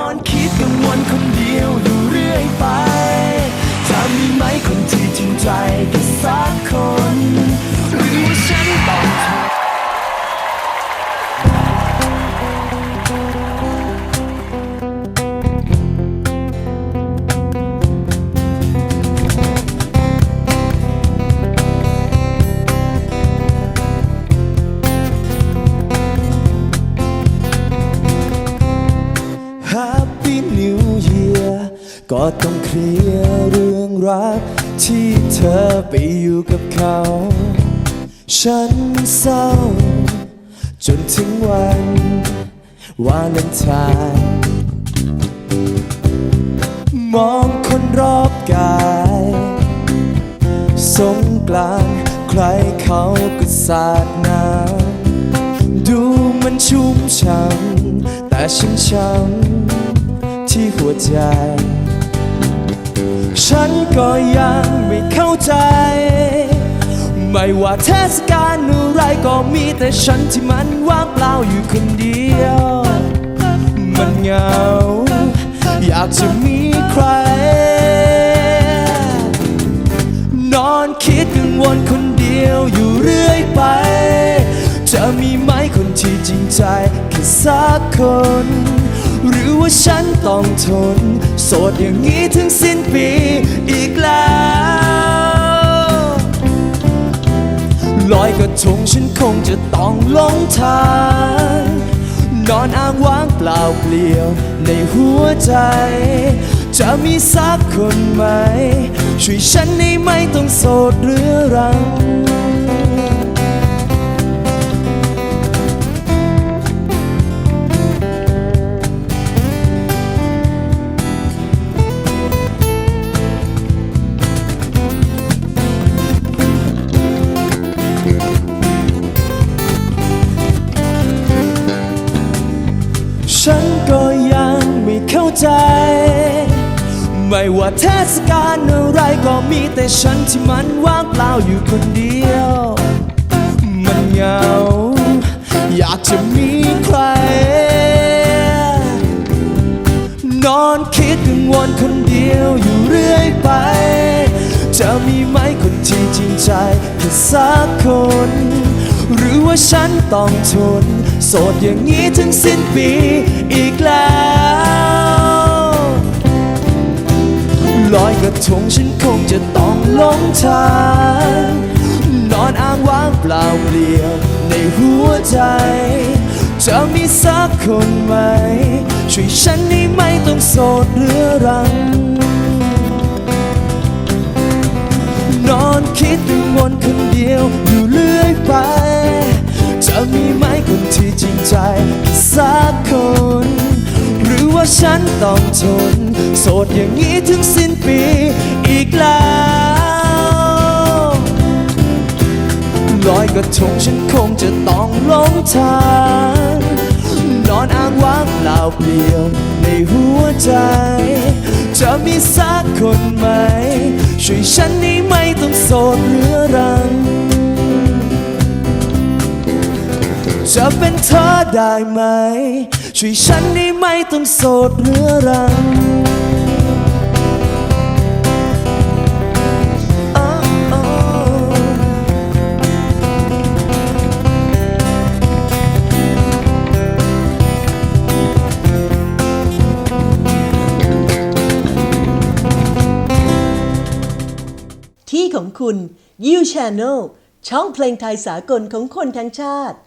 อนคิดกังวลคนเดียว ก็ต้องเคลียร์เรื่องรัก ที่เธอไปอยู่กับเขา ฉันเศร้า จนถึงวันวาเลนไทน์มองคนรอบกายสงกลานใครเขาก็สาดน้ำดูมันชุ่มช่ำแต่ฉันช้ำที่หัวใจ ฉันก็ยังไม่เข้าใจ ไม่ว่าเทศกาลอะไรก็มีแต่ฉันที่มันว่างเปล่าอยู่คนเดียว มันเหงา อยากจะมีใคร นอนคิดกังวลคนเดียวอยู่เรื่อยไป จะมีไหมคนที่จริงใจแค่สักคน หรือว่าฉันต้องทน โสดอย่างนี้ถึงสิ้นปีอีกแล้วลอยกระทงฉันคงจะต้องลงทางนอนอ้างว้างเปล่าเปลี่ยวในหัวใจ จะมีสักคนไหม ช่วยฉันให้ไม่ต้องโสดเรื้อรัง ฉันก็ยังไม่เข้าใจ ไม่ว่าเทศกาลอะไรก็มีแต่ฉันที่มันว่างเปล่าอยู่คนเดียว มันเหงา อยากจะมีใคร นอนคิดกังวลคนเดียวอยู่เรื่อยไป จะมีไหมคนที่จริงใจแค่สักคน หรือว่าฉันต้องทน สดอย่างนี้ถึงสิ้นปีอีกแล้วลอยกระทงฉันคงจะต้องหลงทางนอนอ้างว้างเปล่าเปลี่ยวในหัวใจ จะมีสักคนไหม ช่วยฉันให้ไม่ต้องโสดเรื้อรัง สักคน หรือว่าฉันต้องทน โสดอย่างนี้ถึงสิ้นปีอีกแล้วลอยกระทงฉันคงจะต้องหลงทางนอนอ้างว้างเปล่าเปลี่ยวในหัวใจ จะมีสักคนไหม ช่วยฉันให้ไม่ต้องโสดเรือ จะเป็นเธอได้ไหม ช่วยฉันให้ไหมต้องโสดเรื้อรังที่ของคุณ You Channel ช่องเพลงไทยสากลของคนทั้งชาติ